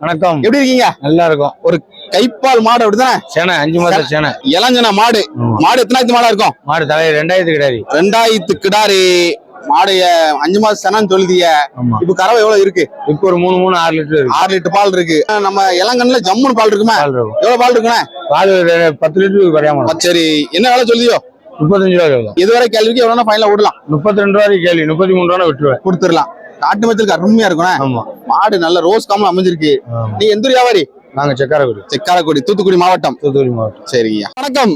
வணக்கம். எப்படி இருக்கீங்க? நல்லா இருக்கும் ஒரு கைப்பால் மாடு அப்படிதானே சேனை அஞ்சு மாசம் சேனை. இளஞ்சன மாடு. மாடு எத்தனாயிரத்து மாடா இருக்கும்? மாடு தலை ரெண்டாயிரத்து கிடையாது ரெண்டாயிரத்து கிடாரி. மாடு அஹ், அஞ்சு மாசம் செனம் சொல்லுதிய இப்ப கறவை எவ்வளவு இருக்கு? இப்போ ஒரு மூணு மூணு ஆறு லிட்டர் ஆறு லிட்டர் பால் இருக்கு. நம்ம இளங்கன்ல ஜம்முன்னு பால் இருக்குமே? எவ்வளவு பால் இருக்குண்ணே? பால் பத்து லிட்டருக்கு குறையாம சரி. என்ன வேலை சொல்லுதியோ? முப்பத்தஞ்சு ரூபா இதுவரை கேள்விக்கு எவ்வளவு ஃபைனலா விடலாம் முப்பத்தி ரெண்டு ரூபாய்க்கு கேள்வி முப்பத்தி மூணு ரூபா விட்டுருவேன். கொடுத்துடலாம். காட்டு மச்சலுக்கு அருமையா இருக்குண்ணே ஆமா. மாடு நல்ல ரோஸ் காமல் அமைஞ்சிருக்கு. நீ எந்த வியாபாரி நாங்க செக்காரக்குடி. செக்காரக்குடி தூத்துக்குடி மாவட்டம். தூத்துக்குடி மாவட்டம். சரிங்க வணக்கம்.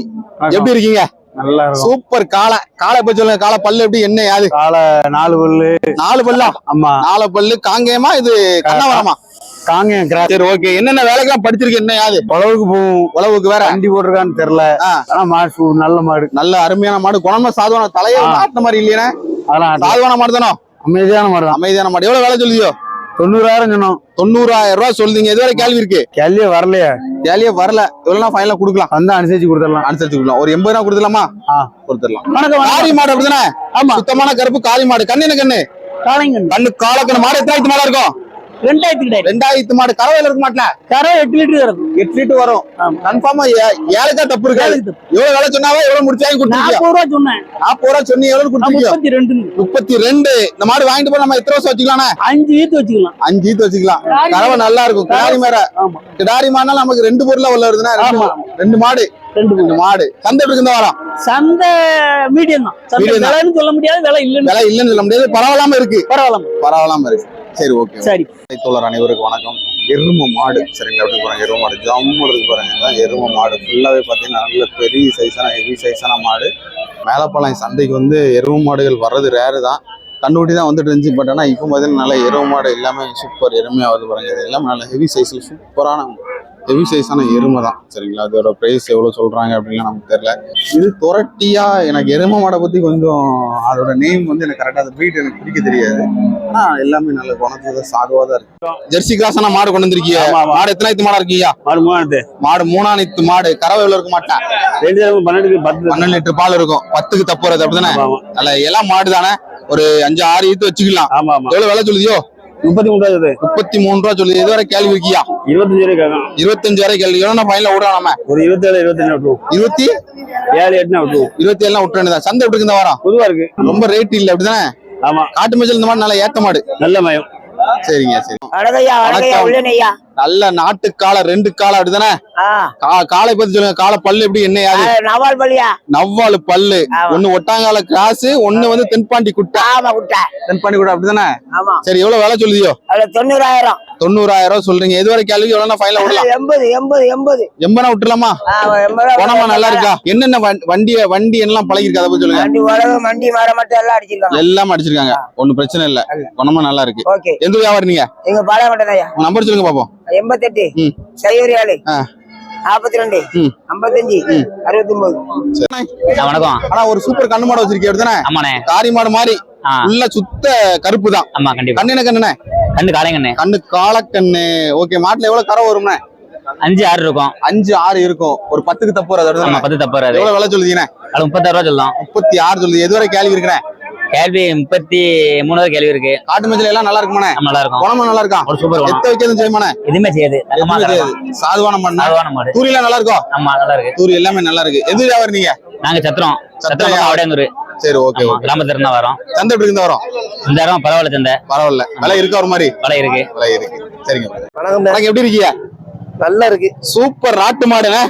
எப்படி இருக்கீங்க? நல்லா இருக்கும். சூப்பர் காளை. காளை பத்தி சொல்லுங்க. காளை பல்லு எப்படி என்ன யாது? காலை நாலு பல்லு. நாலு பல்லா? ஆமா. நாலு பல்லு. காங்கேயமா இது கண்ணவரமா? காங்கேயம் சரி ஓகே என்னென்ன வேலைக்கெல்லாம் படிச்சிருக்கு என்ன யாது? உழவுக்கு போகும் உழவுக்கு வேற? வண்டி போட்டிருக்கான்னு தெரியல. ஆனா மாடு நல்ல மாடு. நல்ல அருமையான மாடு. குணமா சாதுவான தலையை ஆ. ஆட்டின மாதிரி இல்லையா அதெல்லாம் சாதுவான மாடு தானோ? அமைதியான மாடு தான். அமைதியான மாடு. எவ்வளவு வேலை சொல்லுதியோ? தொண்ணூறாயிரம் சொன்னோம். தொண்ணூறாயிரம் ரூபாய் சொல்லுதீங்க. இதுவரை கேள்வி இருக்கு. கேள்வியே வரலையே. கேள்வியே வரல. இவ்வளவு ஃபைனலா கொடுக்கலாம். வந்தா அனுசரிச்சு கொடுத்துடலாம். அனுசரிச்சு கொடுக்கலாம். ஒரு எண்பது ரூபா கொடுத்துலாமா ஆ. கொடுத்துடலாம். வணக்கம் காரி மாடு அப்படிதானே? ஆமா. சுத்தமான கருப்பு காரி மாடு. கண்ணு என்ன கண்ணு? காளைங்க கண்ணு. காலக்கண்ணு மாடு எத்தனாயிரத்து மாடா இருக்கும்? ரெண்டாயிரத்து கிடையாது ரெண்டாயிரத்து மாடு கறவையில இருக்க மாட்டல? கரை எட்டு லிட்டர் இருக்கும் எட்டு லிட்டர் வரும். கன்ஃபார்மா ஏழுக்கா தப்பு இருக்காது தப்பு. எவ்வளவு வேலை சொன்னாவே? எவ்வளவு முடிச்சாங்க கொடுத்துருக்கியா? நாற்பது ரூபா சொன்னேன். நாற்பது ரூபா சொன்னி எவ்வளவு நான் கொடுத்துருக்கியா? முப்பத்தி ரெண்டு. முப்பத்தி ரெண்டு. இந்த மாடு வாங்கிட்டு போய் நம்ம எத்தனை வருஷம் வச்சுக்கலாம்ண்ணே? அஞ்சு ஈத்து வச்சுக்கலாம். அஞ்சு ஈத்து வச்சுக்கலாம். கறவை நல்லா இருக்கும். கிடாரி மேல. கிடாரி மாடுனா நமக்கு ரெண்டு பொருளா உள்ள வருதுன்னா ரெண்டு- மாடு. ரெண்டு ரெண்டு மாடு. சந்தை எப்படி வாரம் சந்தை மீடியம் தான் சொல்ல முடியாது விலை இல்லைன்னு விலை இல்லைன்னு சொல்ல முடியாது. பரவாயில்லாம இருக்கு. பரவாயில்ல பரவாயில்லாம இருக்கு. சரி ஓகே சரி. தோழர் அனைவருக்கும் வணக்கம். எரும மாடு. சரிங்களா எப்படி பாருங்க எரும மாடு. ஜம்மு இருக்கு பாருங்க எரும மாடு. ஃபுல்லாவே பாத்தீங்கன்னா நல்ல பெரிய சைஸான ஹெவி சைஸான மாடு. மேலப்பாளையம் சந்தைக்கு வந்து எரும மாடுகள் வர்றது ரேரு தான். கண்டுபிடி தான் வந்துட்டு இருந்துச்சு பட் ஆனால் இப்போ பார்த்தீங்கன்னா நல்ல எரும மாடு எல்லாமே சூப்பர் எருமையாக வருது பாருங்க. இது எல்லாமே நல்ல ஹெவி சைஸில் சூப்பரான ஹெவி சைஸான எருமை தான். சரிங்களா? அதோட ப்ரைஸ் எவ்வளோ சொல்கிறாங்க அப்படின்லாம் நமக்கு தெரியல. இது துரட்டியா எனக்கு எரும மாடை பற்றி கொஞ்சம் அதோட நேம் வந்து எனக்கு கரெக்டாக அந்த ப்ரீட் எனக்கு பிடிக்க தெரியாது. ஆனா எல்லாமே நல்ல குணத்துல சாதுவா தான் இருக்கு. ஜெர்சி கிராஸான மாடு கொண்டு வந்திருக்கீங்க ஆமா. மாடு எத்தனாயிரத்து மாடா இருக்கீங்க மாடு மூணாயிரத்து மாடு மூணாயிரத்து மாடு. கறவை எவ்வளவு இருக்க மாட்டேன்? ரெண்டு பன்னெண்டுக்கு பத்து. பன்னெண்டு லிட்டர் பால் இருக்கும். பத்துக்கு தப்பு வராது அப்படிதானே? நல்ல எல்லாம் மாடு தானே? ஒரு அஞ்சு ஆறு ஈத்து வச்சுக்கலாம். எவ்வளவு விலை சொல்லுதியோ? முப்பத்தி மூணாவது முப்பத்தி மூணு ரூபா சொல்லுது இதுவரை கேள்வி இருக்கியா இருபத்தஞ்சு வரை இருபத்தஞ்சு வரை கேள்வி. எவ்வளோ ஃபைனல விடுறோம் நம்ம ஒரு இருபத்தேழு இருபத்தஞ்சு விட்டுருவோம். இருபத்தி? ஏழு எட்டுனா விட்டுருவோம். இருபத்தி ஏழுலாம் விட்டு வேண்டியதான் சந்தை எப்படி இருக்கு இந்த வாரம்? பொதுவா இருக்கு. ரொம்ப ரேட் இல்ல அப்படிதானே? ஆமா. காட்டு மஞ்சள் இந்த மாடு நல்ல ஏத்த மாடு. நல்ல மயம். சரிங்க சரி. நல்ல நாட்டு காளை ரெண்டு காளை அப்படிதானே? கா- காளை பத்தி சொல்லுங்க. காளை பல்லு எப்படி என்ன நவால் பள்ளியா நவ்வாலு பல்லு. ஒண்ணு ஒட்டாங்கால கிராஸ் ஒண்ணு வந்து தென்பாண்டி குட்டை. தென்பாண்டி குட்டை அப்படிதானே? சரி எவ்வளவு விலை சொல்லுதியோ? தொண்ணூறாயிரம். தொண்ணூறாயிரம் சொல்றீங்க. எதுவரை கேள்வி? எவ்வளவு ஃபைனல விடலாம். எண்பது எண்பது எண்பது. எண்பனா விட்டுலாமா எண்பது குணமா நல்லா இருக்கா? என்னென்ன வண்டி- வண்டிய வண்டி என்னெல்லாம் பழகிருக்கு? அதை பத்தி சொல்லுங்க. வண்டி மரம் மட்டும் எல்லாம் அடிச்சிருக்காங்க. எல்லாம் அடிச்சிருக்காங்க. ஒண்ணும் பிரச்சனை இல்ல. குணமா நல்லா இருக்கு. எந்த வியாபாரம் நீங்க? எங்க உங்க நம்பர் சொல்லுங்க பாப்போம். எண்பத்தெட்டு. சைவரி ஏழு. நாற்பத்தி ரெண்டு. ஐம்பத்தஞ்சு. அறுபத்தி ஒன்பது வணக்கம். ஆனா ஒரு சூப்பர் கண்ணு மாடு வச்சிருக்கீங்க ஆமாண்ணே. காரி மாடு மாதிரி. உள்ள சுத்த கருப்பு தான். ஆமா கண்டிப்பா. கண்ணு என்ன கண்ணுண்ணே? கண்டு காலைங்கண்ணே கண்ணு காலக்கண்ணு ஓகே மாட்டுல எவ்வளவு கரை வரும்ண்ணே? அஞ்சு ஆறு இருக்கும். அஞ்சு ஆறு இருக்கும். ஒரு பத்துக்கு தப்பு வராது? பத்து தப்பு வராது. எவ்வளவு விலை சொல்லுதீங்கண்ணே? முப்பத்தாறு ரூபா சொல்லலாம் முப்பத்தி ஆறு சொல்லுது. எதுவரை கேள்வி இருக்கிறேன் கேள்வி முப்பத்தி மூணாவது கேள்வி இருக்கு. காட்டு மஞ்சள் எல்லாம் நல்லா இருக்குமாண்ணே? நம்ம நல்லா இருக்கும். குணமா நல்லா இருக்கா? ஒரு சூப்பர் எத்த வைக்கிறதும் செய்யுமாண்ணே? எதுவுமே செய்யாது. சாதுவான மண்ணா சாதுவான மாடு. தூரி எல்லாம் நல்லா இருக்கும் ஆமா நல்லா இருக்கு. தூரி எல்லாமே நல்லா இருக்கு. எது வியாபாரம் நீங்க? நாங்க சத்திரம். சத்திரம் அவடையந்தூர் சரி ஓகே கிராமத்துல இருந்தா வரோம். சந்தை எப்படி இருந்தா வரும்? இந்த இடம் பரவாயில்ல சந்தை. பரவாயில்ல. விலை இருக்கா ஒரு மாதிரி? விலை இருக்கு. விலை இருக்கு. சரிங்க. வணக்கம் வணக்கம் எப்படி இருக்கீங்க? நல்லா இருக்கு. சூப்பர் நாட்டு மாடுண்ணே.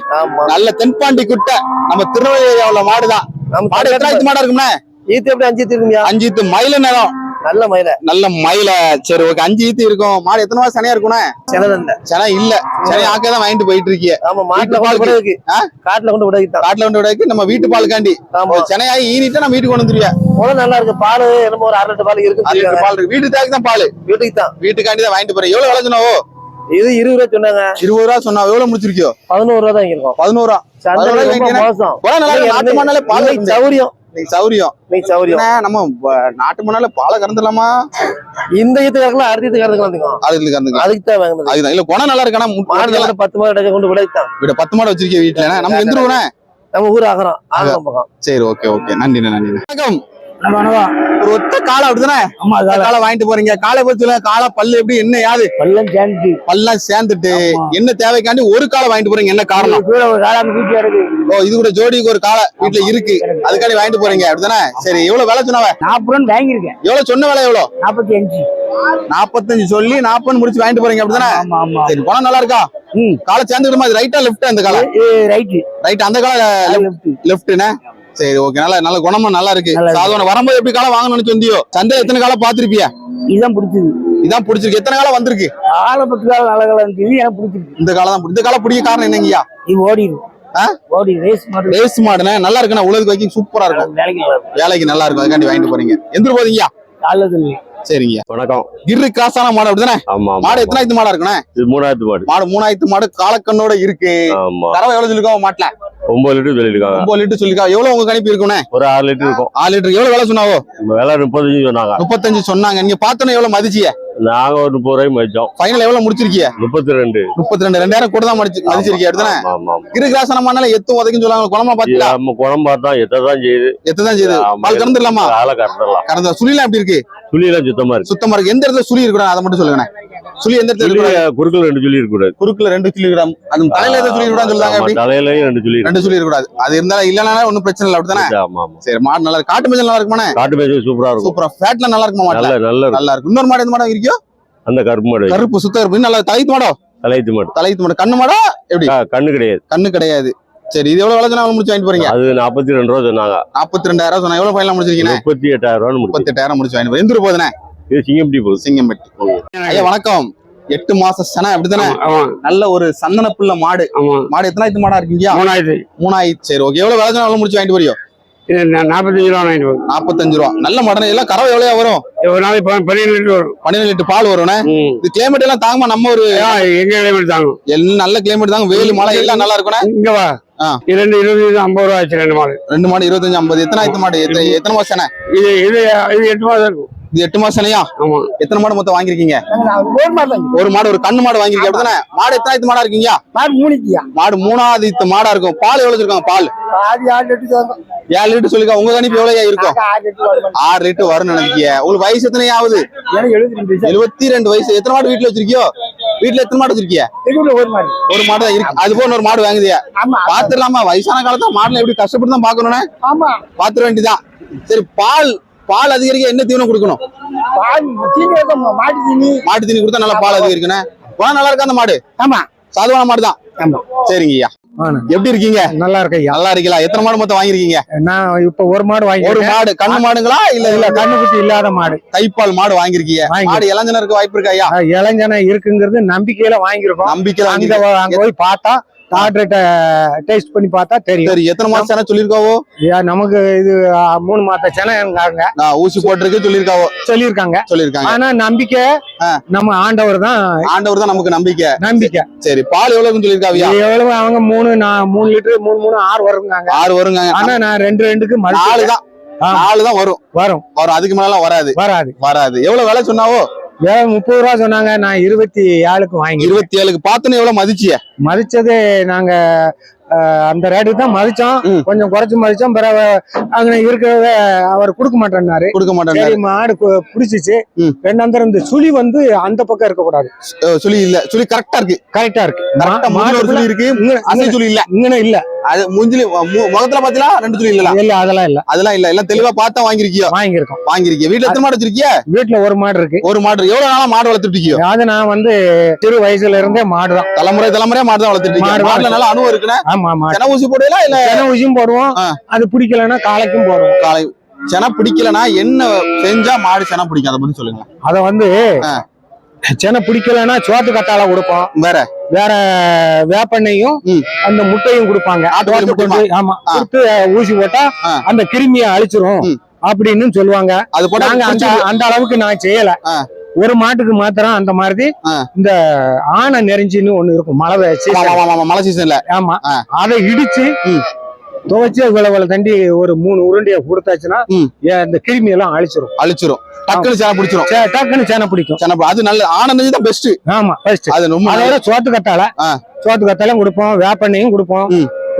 நல்ல தென்பாண்டி குட்டை. நம்ம திருநெல்வேலியாவுல மாடுதான். மாடு எத்தனாயிரத்து மாடா இருக்கும்ண்ணே? ஈத்து எப்படி அஞ்சு இருக்குமியா? அஞ்சு ஈத்து மயில நேரம் நல்ல மயில. நல்ல மயில. சரி ஓகே. அஞ்சு ஈத்து இருக்கும். மாடு எத்தனை மாசம் சனையா இருக்கும்ண்ணே? செலதண்ட சனை இல்ல. சனை ஆக்க தான் வாங்கிட்டு போயிட்டு இருக்கீங்க ஆமா மாட்டுல கொண்டு பாலுக்கு. கூட இருக்கு? காட்டுல கொண்டு தான். காட்டுல கொண்டு விடாக்கு நம்ம வீட்டு பாலுக்காண்டி. ஆமா. சென்னையாகி ஈனிட்டு நம்ம வீட்டுக்கு கொண்டு வந்துருவியா? உடனே நல்லா இருக்கு. பால் என்னமோ ஒரு அரை லிட்டர் பால் இருக்கு. அரை லிட்டர் பால் இருக்கு. வீட்டு தேக்கு தான் பால். வீட்டுக்கு தான். வீட்டுக்காண்டி தான் வாங்கிட்டு போறேன். எவ்வளவு விலை சொன்னாவோ? இது இருபது ரூபா சொன்னாங்க. இருபது ரூபா சொன்னா எவ்வளவு முடிச்சிருக்கியோ? பதினோரு ரூபா தான் சந்தை பதினோரு பால் இருந்து. சௌரியம். இன்னைக்கு சௌரியம். இன்னைக்கு சௌரியம். நம்ம நாட்டு மண்ணால பாலை கறந்துடலாமா? இந்த ஈத்து கறக்கலாம் அடுத்த ஈத்து கறந்துக்கலாம் அதுக்கு. கறந்துக்கலாம். அதுக்கு தான் வாங்கினது. அதுதான் இல்ல குணம் நல்லா இருக்கு மாடு நல்லா- பத்து மாடு கொண்டு விலைக்கு தான் விட பத்து மாடு வச்சிருக்கீங்க வீட்டுல நம்ம எந்த ஊரே நம்ம ஊர் ஆகிறோம் ஆகிறோம் சரி ஓகே ஓகே. நன்றி நன்றி வணக்கம். ஒரு ஒத்த காலை அப்படிதானே ஆமா காலை. வாங்கிட்டு போறீங்க. காலை பத்தி சொல்லுங்க காலை பல்லு எப்படி என்ன யாது? பள்ளம் சேர்ந்து. பல்லாம் சேர்ந்துட்டு என்ன தேவைக்காண்டி ஒரு காலை வாங்கிட்டு போறீங்க? என்ன காரணம்? ஓ இது கூட ஜோடிக்கு ஒரு காலை வீட்டுல இருக்கு. அதுக்காண்டி வாங்கிட்டு போறீங்க அப்படிதானே சரி எவ்வளவு விலை சொன்னவ? நாற்பது ரூபா வாங்கியிருக்கேன். எவ்வளவு சொன்ன விலை எவ்வளவு? நாற்பத்தி அஞ்சு நாற்பத்தஞ்சு சொல்லி நாற்பது முடிச்சு வாங்கிட்டு போறீங்க அப்படிதானே சரி பணம் நல்லா இருக்கா? காலை சேர்ந்துக்கிடுமா ரைட்டா லெஃப்ட் அந்த காலை? ரைட்டு ரைட் அந்த காலை லெஃப்ட்னே சரி ஓகே நல்ல நல்ல குணமா நல்லா இருக்கு. சாதாரண வரும்போது எப்படி காலம் வாங்கணும்னு சொந்தியோ சந்தையில எத்தனை காலம் பாத்திருப்பியா இதுதான் பிடிச்சது. இதான் பிடிச்சிருக்கு. எத்தனை காலம் வந்திருக்கு? ஆளை பத்து காலம் நல்ல காலம் எனக்கு பிடிச்சிருக்கு. இந்த காலம் தான் இந்த காலம் பிடிக்க காரணம் என்னங்கய்யா இது ஓடிடும் ஆ? ஓடி ரேஸ் மாடு. ரேஸ் மாடுனே நல்லா இருக்குண்ணா. உலக வைக்கிங் சூப்பரா இருக்கும். வேலைக்கு நல்லா இருக்கும். அதுக்காண்டி வாங்கிட்டு போறீங்க. எந்திர போதீங்கயா நல்லது சரிங்க வணக்கம். கிராஸான மாடு அப்படிதானே? ஆமா மாடு எத்தனாயிரத்து மாடா இருக்குண்ணே? இது மூணாயிரத்து மாடு. மாடு மூணாயிரத்து மாடு காலக்கண்ணோட இருக்கு. ஆமா. தரவை எவ்வளவு சொல்லிருக்கோம் மாட்டுல? ஒன்பது லிட்டர் சொல்லியிருக்காங்க. ஒன்பது லிட்டர் சொல்லிருக்கா எவ்வளவு உங்க கணிப்பு இருக்குண்ணே ஒரு ஆறு லிட்டர் இருக்கும். ஆறு லிட்டர். எவ்வளவு விலை சொன்னாவோ? விலை முப்பத்தஞ்சு சொன்னாங்க. முப்பத்தஞ்சு சொன்னாங்க. நீங்க பார்த்தோன்னே எவ்வளவு மதிச்சிய? நாங்க ஒரு முப்பது ரூபாய்க்கு மதிச்சோம். ஃபைனல் எவ்வளவு முடிச்சிருக்கீங்க முப்பத்தி ரெண்டு முப்பத்தி ரெண்டு ரெண்டாயிரம் கூட தான் மடிச்சு மதிச்சிருக்கீங்க அப்படிதானே ஆமா கிரு கிராசன மண்ணால எத்தும் உதைக்கும் சொல்லுவாங்க குழம்பா பாத்தீங்களா நம்ம குணம் பார்த்தா எத்தான் செய்யுது. எத்ததான் செய்யுது? பால் கறந்துடலாமா? கறந்துடலாம். கறந்த சுழிலாம் எப்படி இருக்கு? சுழியெல்லாம் சுத்தமா இருக்கு. சுத்தமா இருக்கு. எந்த இடத்துல சுழி இருக்கணும் அதை மட்டும் சொல்லுங்க சுழி எந்த இடத்துல குறுக்கல் ரெண்டு சுழி இருக்கக்கூடாது. குறுக்குல ரெண்டு சுழி இருக்கணும் அது தலையில எந்த சுழி இருக்கணும் சொல்லுவாங்க ஆமா, எப்படி தலையிலயும் ரெண்டு சுழி இருக்கு ரெண்டு சுழி இருக்கக்கூடாது அது இருந்தாலும் இல்லனாலும் ஒண்ணும் பிரச்சனை இல்லை அப்படிதானே ஆமா ஆமா. சரி மாடு நல்லா இருக்கு. காட்டு மஞ்சள் நல்லா இருக்குமாண்ணே? காட்டு பேச்சு சூப்பரா இருக்கும். சூப்பரா. ஃபேட்ல நல்லா இருக்குமா மாட்டுல? நல்ல நல்ல இருக்கும். இன்னொரு மாடு எந்த மாடம் இருக்கோ அந்த கருப்பு மாடு கருப்பு சுத்த கருப்பு. நல்லா தலைத்து மாடோ? தலைத்து மாடு. தலைத்து மாடு. கண்ணு மாடா? எப்படி? கண்ணு கிடையாது. கண்ணு கிடையாது. சரி இது எவ்வளவு விளைச்சனா முடிச்சு வாங்கிட்டு போறீங்க? அது நாற்பத்தி ரெண்டு ரூபா சொன்னாங்க. நாற்பத்தி ரெண்டாயிரம் சொன்னா எவ்வளவு ஃபைனல் முடிச்சிருக்கீங்க? முப்பத்தி எட்டாயிரம் முடிச்சு முப்பத்தி எட்டாயிரம் முடிச்சு வாங்கிட்டு போறீங்க. எந்திர போதுனே இது சிங்கம்பட்டி போகுது? சிங்கம்பட்டி ஐயா வணக்கம். எட்டு மாச சன அப்படிதானே ஆமா நல்ல ஒரு சந்தன புள்ள மாடு மாடு எத்தனாயிரத்து மாடா இருக்கீங்க? மூணாயிரத்தி. மூணாயிரத்து. சரி ஓகே. எவ்வளவு விளைச்சனா எவ்வளவு முடிச்சு வாங்கிட்டு போறியோ? நாற்பத்தஞ்சு ரூபா வாங்கிட்டு நாற்பத்தஞ்சு ரூபா. நல்ல மாடனே எல்லாம் கறவை எவ்வளவு வரும்? ஒரு நாளைக்கு பன்னிரெண்டு லிட்டர் வரும். பன்னிரெண்டு லிட்டர் பால் வரும்ண்ணே. ம். இது கிளைமேட் எல்லாம் தாங்குமா? நம்ம ஒரு எங்க கிளைமேட் தாங்கும். எல்லாம் நல்ல கிளைமேட் தாங்க வெயில் மழை எல்லாம் நல்லா இருக்கும்ண்ணே இங்க வா. இரண்டு இருபது ஐம்பது ரூபா ஆச்சு ரெண்டு மாடு. ரெண்டு மாடு இருபத்தஞ்சு ஐம்பது. எத்தனாயிரத்து மாடு? எத்தனை எத்தனை மாசம் இது இது எட்டு மாதம் இருக்கும். இது எட்டு மாசம் ஆமா. எத்தனை மாடு மொத்தம் வாங்கிருக்கீங்க ஒரு மாடு ஒரு மாடு ஒரு கண்ணு மாடு வாங்கிருக்கீங்க அப்படிதானே? மாடு எத்தனாயிரத்து மாடா இருக்கீங்க? மாடு மூணிக்கியா மாடு மூணாவது இத்த மாடா இருக்கும். பால் எவ்வளவு இருக்காங்க பால். ஏழு லிட்டர் சொல்லிருக்கா உங்க கணிப்பு எவ்வளவு இருக்கும்? ஆறு லிட்டர் வரும். நினைக்கிய உங்களுக்கு வயசு எத்தனை ஆகுது? எழுபத்தி ரெண்டு வயசு. எத்தனை மாடு வீட்டுல வச்சிருக்கியோ? வீட்டுல எத்தனை மாடு வச்சிருக்கிய? ஒரு மாடு. ஒரு மாடு தான் இருக்கு. அது போல ஒரு மாடு வாங்குதியா? ஆமா. பாத்துடலாமா? வயசான காலத்துல மாடுல எப்படி கஷ்டப்பட்டு தான் பாக்கணும்னே ஆமா. பாத்துட வேண்டியதான் சரி பால் பால் அதிகரிக்க என்ன தீவனம் கொடுக்கணும்? மாட்டு தீனி. மாட்டு தீனி கொடுத்தா நல்லா பால் அதிகரிக்கணும். குணம் நல்லா இருக்கா அந்த மாடு? ஆமா. சாதுவான மாடு தான். ஆமா. சரிங்க ஐயா. எப்படி இருக்கீங்க? நல்லா இருக்கு ஐயா. நல்லா இருக்கீங்களா? எத்தனை மாடு மொத்தம் வாங்கிருக்கீங்க நான் இப்ப ஒரு மாடு வாங்கி ஒரு மாடு கண்ணு மாடுங்களா? இல்ல இல்ல. இல்ல கண்ணுக்குட்டி இல்லாத மாடு. கைப்பால் மாடு வாங்கிருக்கீங்க வாங்கி மாடு இளஞ்சனருக்கு வாய்ப்பு இருக்கா ஐயா? இளைஞன இருக்குங்கிறது நம்பிக்கையில வாங்கியிருக்கோம். நம்பிக்கை அங்க வாங்கி வ- அங்க போய் பார்த்தா டாக்டர்கிட்ட டேஸ்ட் பண்ணி பார்த்தா தெரியும். சரி எத்தனை மாசம் சேனை சொல்லிருக்காவோ ஏன் நமக்கு இது மூணு மாத்த செனங்க நான் ஊசி போட்டிருக்கு சொல்லிருக்காவோ சொல்லியிருக்காங்க. சொல்லிருக்காங்க ஆனா நம்பிக்கை. நம்ம ஆண்டவர் தான். ஆண்டவர் தான் நமக்கு நம்பிக்கை. நம்பிக்கை. சரி பால் எவ்வளவுன்னு சொல்லிருக்காவியா எவ்வளவு அவங்க மூணு நான் மூணு லிட்டர் மூணு மூணு ஆறு வருங்காங்க ஆறு வருங்க ஆனா நான் ரெண்டு ரெண்டுக்கு நாலு தான். நாலு தான் வரும். வரும். வரும். அதுக்கு மேல வராது. வராது. வராது. எவ்வளவு விலை சொன்னாவோ? வேற முப்பது ரூபா சொன்னாங்க. நான் இருபத்தி ஏழுக்கு வாங்கி இருபத்தி ஏழுக்கு பார்த்தோன்னு எவ்வளவு மதிச்சிய? மதிச்சது நாங்க அந்த ரேட்டுக்கு தான் மதிச்சோம். கொஞ்சம் குறைச்சு மதிச்சோம். பிறகு அங்க இருக்கிறத அவர் கொடுக்க மாட்டேன்னாரு. கொடுக்க மாட்டேன் மாடு பிடிச்சிச்சு. ரெண்டாந்தரம் இந்த சுழி வந்து அந்த பக்கம் இருக்கக்கூடாது. சொல்லி இல்ல. சொல்லி கரெக்டா இருக்கு. கரெக்டா இருக்கு. மாடு சொல்லி இருக்கு. அசை சொல்லி இல்ல. இங்கன இல்ல. அது மூஞ்சில முகத்துல பாத்தீங்களா? ரெண்டு சொல்லி இல்ல இல்ல அதெல்லாம் இல்ல. அதெல்லாம் இல்ல. எல்லாம் தெளிவா பார்த்தா வாங்கிருக்கியோ வாங்கியிருக்கோம். வாங்கிருக்கிய வீட்டுல எத்தனை மாடு வச்சிருக்கிய? வீட்டுல ஒரு மாடு இருக்கு. ஒரு மாடு எவ்வளவு நாளா மாடு வளர்த்துட்டு இருக்கியோ? அது நான் வந்து சிறு வயசுல இருந்தே மாடுதான் தலைமுறை தலைமுறையா மாடு தான் வளர்த்துட்டு மாடு இருக்கீங்க தான் மாடுல நல்லா அனுபவம் இருக்குண்ணே. ஆமா சென ஊசி போடையில இல்ல தின ஊசியும் போடுவோம். அது பிடிக்கலன்னா காலைக்கும் போடுவோம் காலை சென பிடிக்கலனா என்ன செஞ்சா மாடு சென பிடிக்கும் அதை பத்தி சொல்லுங்க அத வந்து. செனை பிடிக்கலன்னா சோத்து கத்தால கொடுப்போம் வேற வேற வேப்பெண்ணையும். அந்த முட்டையும் கொடுப்பாங்க ஆமா. கொடுத்து ஊசி போட்டா. அந்த கிருமியை அழிச்சிரும். அப்படின்னு சொல்லுவாங்க அது போட்டா நாங்க அந்த அளவுக்கு நான் செய்யல. ஒரு மாட்டுக்கு மாத்திரம் அந்த மாதிரி. இந்த ஆனை நெறிஞ்சின்னு ஒண்ணு இருக்கும். மழை ஆமா, மழை சீசன்ல ஆமா. அதை இடிச்சு. துவைச்சு இவ்வளவு தண்டி ஒரு மூணு உருண்டைய கொடுத்தாச்சுன்னா இந்த கிருமி எல்லாம் அழிச்சிரும். அழிச்சிரும். டக்குனு சென பிடிச்சிரும். டக்குன்னு சேனை பிடிக்கும். சென அது நல்ல ஆனந்தம் தான் பெஸ்ட் ஆமா ஃபர்ஸ்ட் அது ரொம்ப. அதோட சோத்து கத்தால. சோத்து கத்தாலையும் கொடுப்போம் வேப்பெண்ணையும் கொடுப்போம்.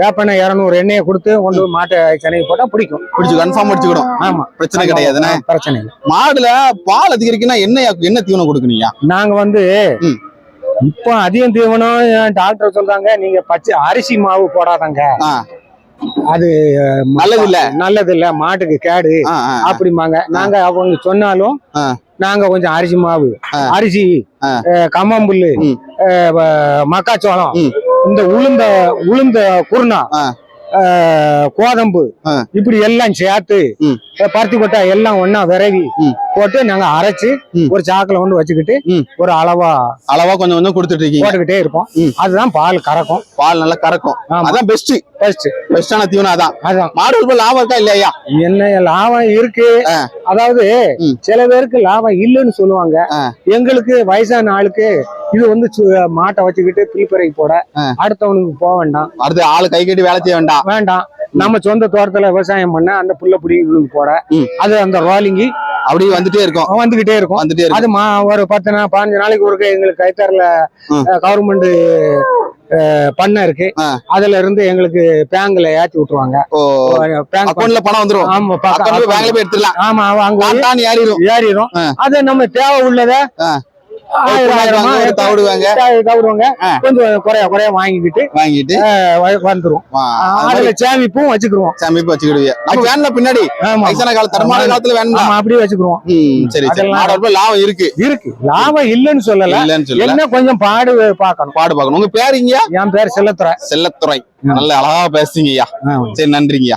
வேப்பெண்ணெய் இரநூறு எண்ணெயை கொடுத்து கொண்டு மாட்டை சென்னைக்கு போட்டா பிடிக்கும். பிடிச்சு கன்ஃபார்ம் அடிச்சுக்கிடும். ஆமா. பிரச்சனை கிடையாதுண்ணே. பிரச்சனை இல்லை. மாடுல பால் அதிகரிக்குன்னா என்ன என்ன தீவனம் கொடுக்குறீங்க? நாங்க வந்து. இப்போ அதிகம் தீவனம் டாக்டர் சொல்றாங்க நீங்க பச்சை அரிசி மாவு போடாதங்க. அது நல்லது இல்ல நல்லது இல்ல மாட்டுக்கு கேடு. அப்படிம்பாங்க. நாங்க அவங்க சொன்னாலும். நாங்க கொஞ்சம் அரிசி மாவு. அரிசி கம்மம்புல்லு மக்காச்சோளம். இந்த உளுந்த உளுந்த குருணா கோதம்பு. இப்படி எல்லாம் சேர்த்து பருத்தி கொட்டை எல்லாம் ஒண்ணா விரவி. போட்டு நாங்க அரைச்சு. ஒரு சாக்குல கொண்டு வச்சுக்கிட்டு. ஒரு அளவா அளவா கொஞ்சம் கொஞ்சம் கொடுத்துட்டு இருக்கீங்க போட்டுக்கிட்டே இருப்போம். அதுதான் பால் கறக்கும் பால் நல்லா கறக்கும். அதான் பெஸ்ட் ஃபர்ஸ்ட் பெஸ்டான தீவனம் அதான் அதான் மாடு ரொம்ப லாபம் இருக்கா இல்லையா என்ன லாபம் இருக்கு. அதாவது. சில பேருக்கு லாபம் இல்லைன்னு சொல்லுவாங்க. எங்களுக்கு வயசான ஆளுக்கு இது வந்து மாட்டை வச்சுக்கிட்டு பிரிப்பறைக்கு போட. அடுத்தவனுக்கு போக வேண்டாம். அடுத்து ஆளு கை கட்டி வேலை செய்ய வேண்டாம். வேண்டாம். நம்ம சொந்த தோட்டத்துல விவசாயம் பண்ண அந்த புல்ல புடி போட. அது அந்த ரோலிங்கி அப்படியே வந்துட்டே இருக்கும். வந்துகிட்டே இருக்கும். வந்துட்டே இருக்கும். அது மா ஒரு பத்து நாள் பதினஞ்சு நாளைக்கு ஒருக்க எங்களுக்கு கைத்தறல ம். கவர்மெண்ட் பண்ண இருக்கு. அதுல இருந்து எங்களுக்கு பேங்க்ல ஏத்தி விட்டுருவாங்க. அக்கௌண்ட்ல பணம் வந்துரும். ஆமா பேங்க்ல போய் எடுத்துடலாம். ஆமா அங்க ஏறிடும் ஏறிடும். அது நம்ம தேவை உள்ளத தவிடுவாங்க. தவிடுவாங்க. கொஞ்சம் குறைய குறைய வாங்கிக்கிட்டு வாங்கிட்டு. வந்துரும். அதுல சேமிப்பும் வச்சுக்கிருவோம். சமைப்பு வச்சுக்கிடுவீங்க நம்ம வேன்ல பின்னாடி வயசான கால தரமான காலத்துல வேணுமா அப்படியே வச்சுக்கிருவோம். ம் சரி சரி. லாபம் இருக்கு. இருக்கு. லாபம் இல்லைன்னு சொல்லல. என்ன கொஞ்சம் பாடு பார்க்கணும். பாடு பார்க்கணும். உங்க பேர் இங்க என் பேர் செல்லத்துறை. செல்லத்துறை. நல்ல அழகா பேசுறீங்கய்யா. சரி நன்றிங்கய்யா.